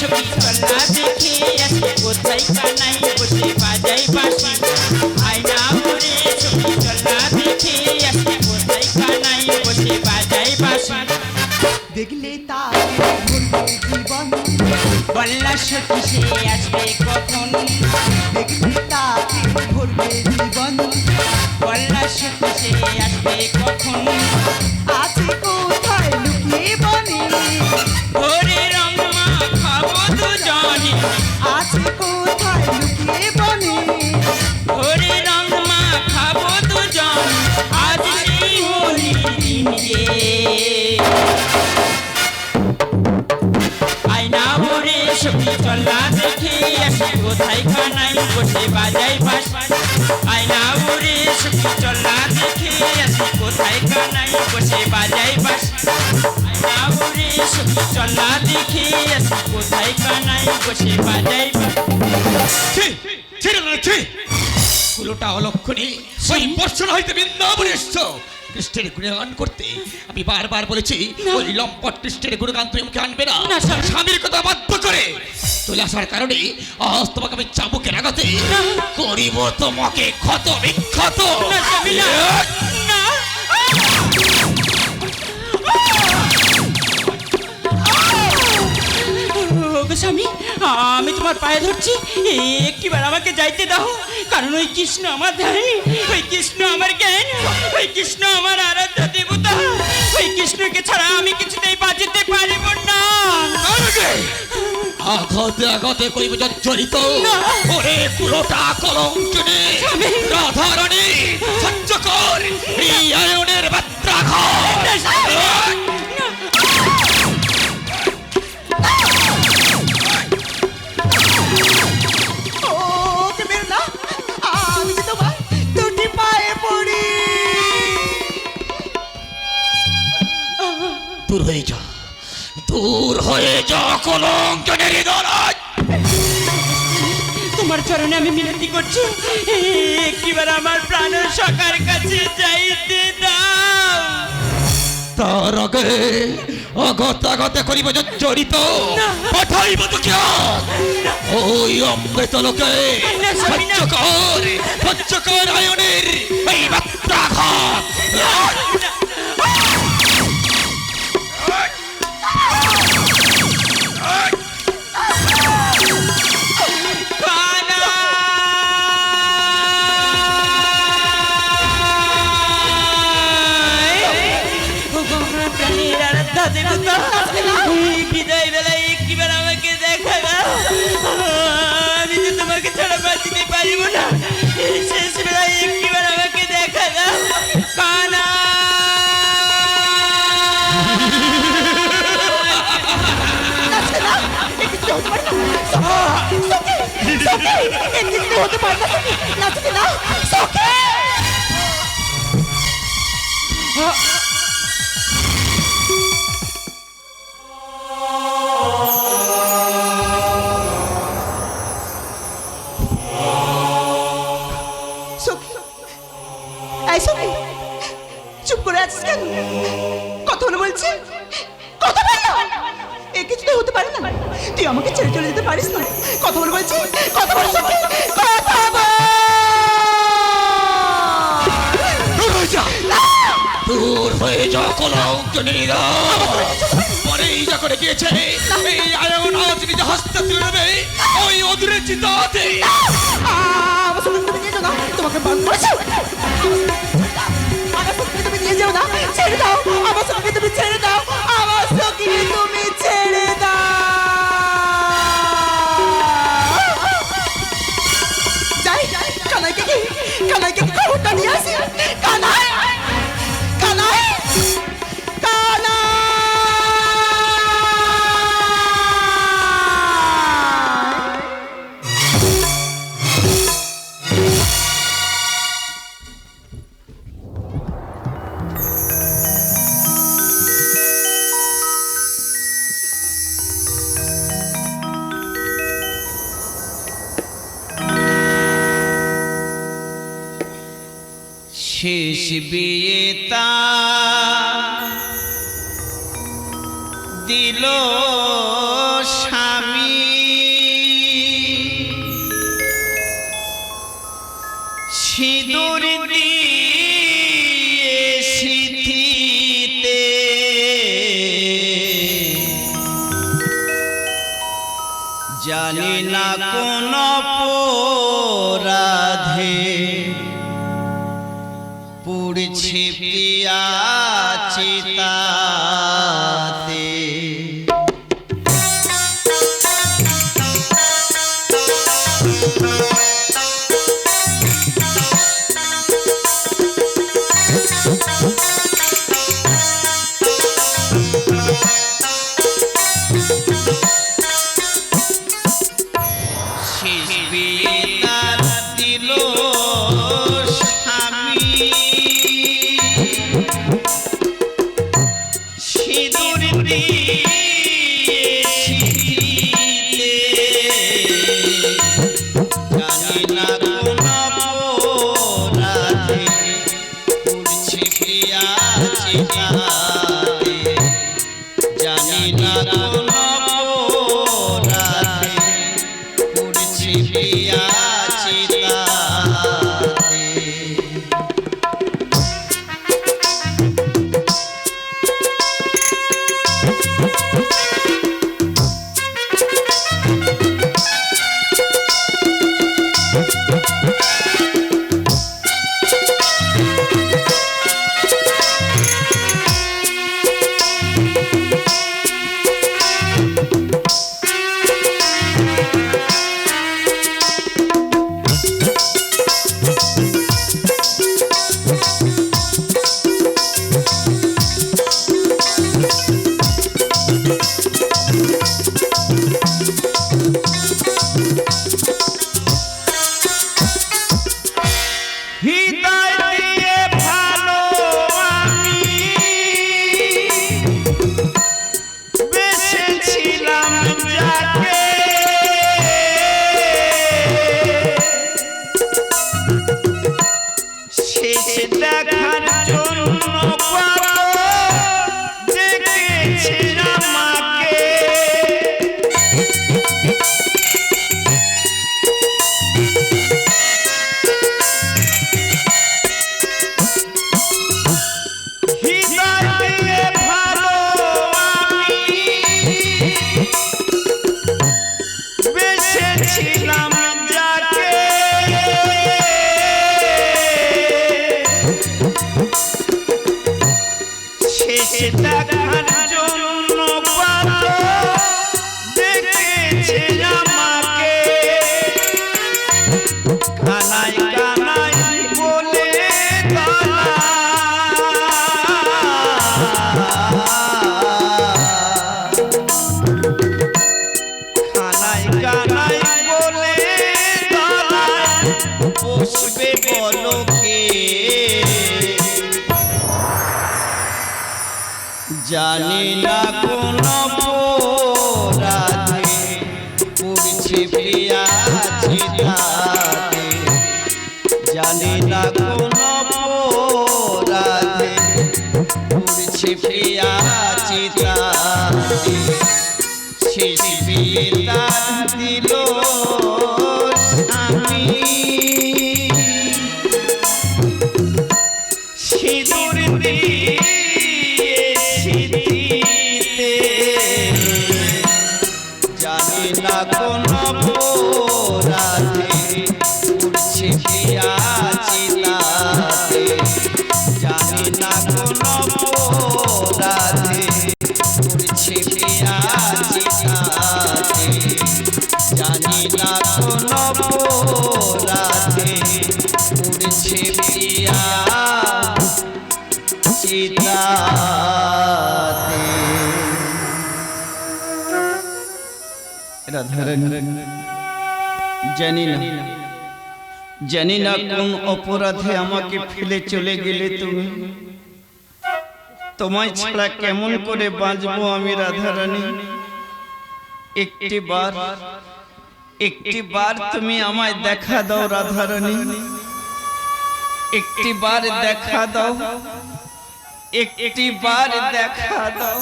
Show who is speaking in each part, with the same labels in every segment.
Speaker 1: ছবি চলা দেখে আসি কোথায় কানাই বসে বাজাই বাসি আয়না ওরে ছবি চলা দেখে আসি কোথায় কানাই বসে বাজাই বাসি
Speaker 2: দেখলে ভুলবে জীবন।
Speaker 1: বল্লা সখী সে আসবে কখন
Speaker 2: দেখলে তাকে ভরবে জীবন।
Speaker 1: বল্লা সখী সে আসবে কখন? সখী চলা দেখে আসি কোথায় খানাই বসে বাজাই বাস আয়না ওরে সখী চল্লা দেখে আসি কোথায় খানাই বসে বাজাই বাস। আয়না ওরে সখী চলা দেখে আসি কোথায় কানাই বসে বাজাই বাস।
Speaker 3: ঠিক ছেড়ে না, ছি। কুলোটা অলক্ষণে ওই বর্ষণ হইতে বৃন্দাবনে এসছো। কৃষ্ণের গুণগান করতে। আমি বারবার বলেছি ওই লম্পট কৃষ্ণের গুণগান তুমি মুখে আনবে না। স্বামীর কথা বাধ্য করে। চলে আসার কারণে আজ তোমাকে আমি চাবুকের লাগাতে করিব তোমাকে ক্ষত বিক্ষত।
Speaker 1: স্বামী, আমি তোমার পায়ে ধরছি। একটিবার আমাকে যাইতে দাও কারণ ওই কৃষ্ণ আমার ধ্যান ওই কৃষ্ণ আমার জ্ঞান ওই কৃষ্ণ আমার আরাধ্য দেবতা। ওই কৃষ্ণকে ছাড়া আমি কিছুতেই বাঁচিতে পারিব না।
Speaker 3: করিব জর্জরিত
Speaker 1: না।
Speaker 3: ওরে কুলোটা কলঙ্কিনী রাধারানী সহ্য কর। এই আয়নের বাত্রাঘাত দূর হয়ে যা দূর হয়ে যা কলঙ্কিনীর হৃদয়
Speaker 1: তোমার চরণে আমি মিনতি করছি। একটিবার আমার প্রাণের সকার কাছে যাইতে দাও।
Speaker 3: তার আগে আগত আগতে করিব জড়িত পাঠাইব তোকে আজ। ওই অমৃত লোকে সহ্য কর সহ্য কর আয়নের এই বাত্রাঘাত
Speaker 2: হতে পারে না নাচতে না সখী চুপ করে আছিস কেন? কথা বলে বলছি? কথা বল এ কিছু তো হতে পারে না। তুই আমাকে ছেড়ে চলে যেতে পারিস না। কথা বলে বলছি? কথা বল
Speaker 3: দূর হয়ে যা কলঙ্কিনীর হৃদয় পরেই যা করে গিয়েছে এই আয়ন আজ নিজে হস্তে তুলবে ওই অদূরে চিতাতে
Speaker 2: তোমাকে বান করেছি আমার সঙ্গে তুমি নিয়ে যাও না ছেড়ে দাও, আমার সঙ্গে তুমি ছেড়ে দাও।
Speaker 1: শেষ বিয়ে তা
Speaker 4: দিল স্বামী সিঁদুর দিয়ে সিথিতে জানি না কোন রাধে পুড়ছে প্রিয়া চিতাতে শেষ দেখার জানি না কোন রাধে পুরছে প্রিয়া চিতাতে না কোন জানি না কোন অপরাধে আমাকে ফেলে চলে গেলে তুমি? তোমায় ছাড়া কেমন করে বাঁচবো আমি রাধারানী একটি বার একটি বার তুমি আমায় দেখা দাও রাধারানী একটি বার দেখা দাও, একটি বার দেখা দাও।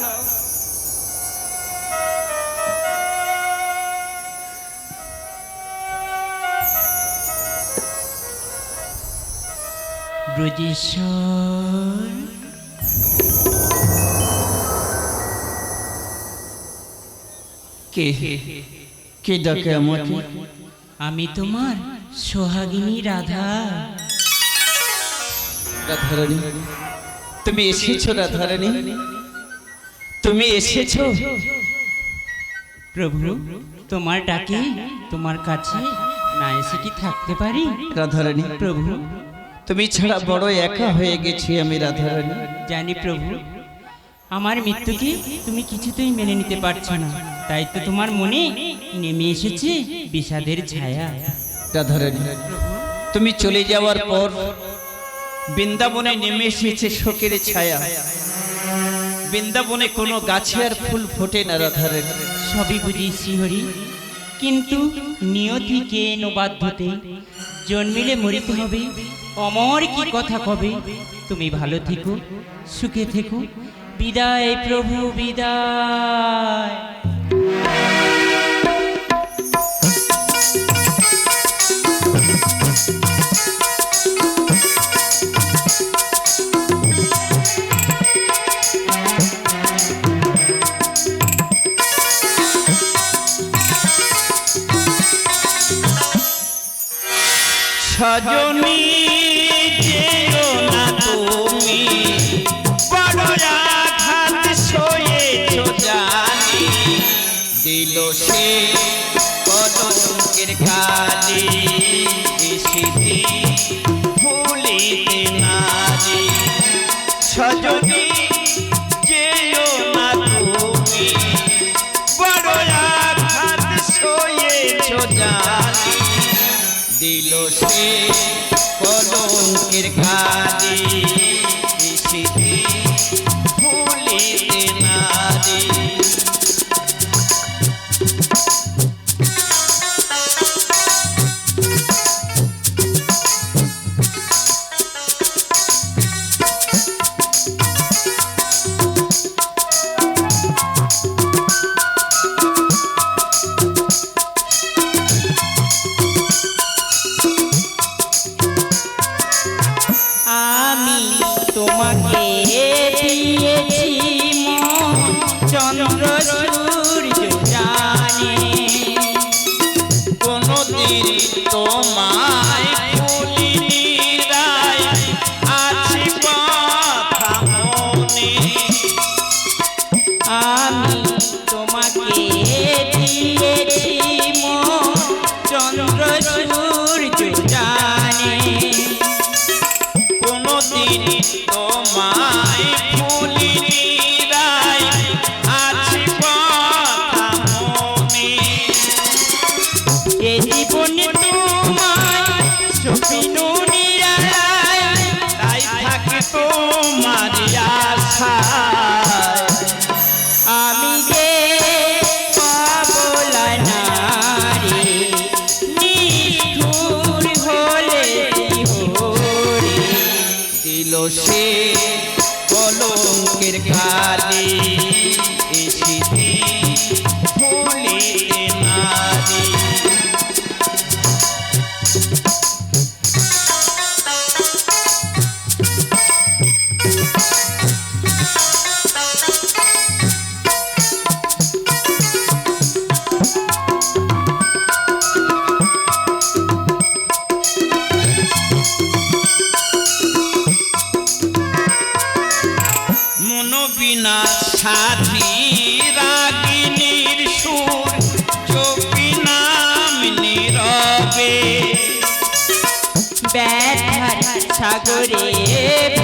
Speaker 1: ব্রজেশ্বর।
Speaker 4: কে? কে ডাকে আমাকে?
Speaker 1: আমি তোমার সোহাগিনী রাধা।
Speaker 4: রাধারানী তুমি এসেছ রাধারানী। তুমি এসেছ।
Speaker 1: প্রভু তোমার ডাকে তোমার কাছে না এসে কি থাকতে পারি?
Speaker 4: রাধারানী।
Speaker 1: প্রভু
Speaker 4: তুমি ছাড়া বড় একা হয়ে গেছি আমি রাধারানী।
Speaker 1: জানি প্রভু আমার মৃত্যুকে তুমি কিছুতেই মেনে নিতে পারছ না। তাই তো তোমার মনে নেমে এসেছে বিষাদের ছায়া।
Speaker 4: রাধারানী তুমি চলে যাওয়ার পর বৃন্দাবনে নেমে এসেছে শোকের ছায়া। বৃন্দাবনে কোনো গাছে আর ফুল ফোটে না রাধারানী।
Speaker 1: সবই বুঝি শ্রীহরি। কিন্তু নিয়তিকে নবাধ্যতে জন্মিলে মরিতে হবে। অমর কি কথা কবে? তুমি ভালো থেকো সুখে থেকো। বিদায় প্রভু বিদায়।
Speaker 4: সজনী দিল সে কলঙ্কের কালি
Speaker 1: চন্দ্র সাগরে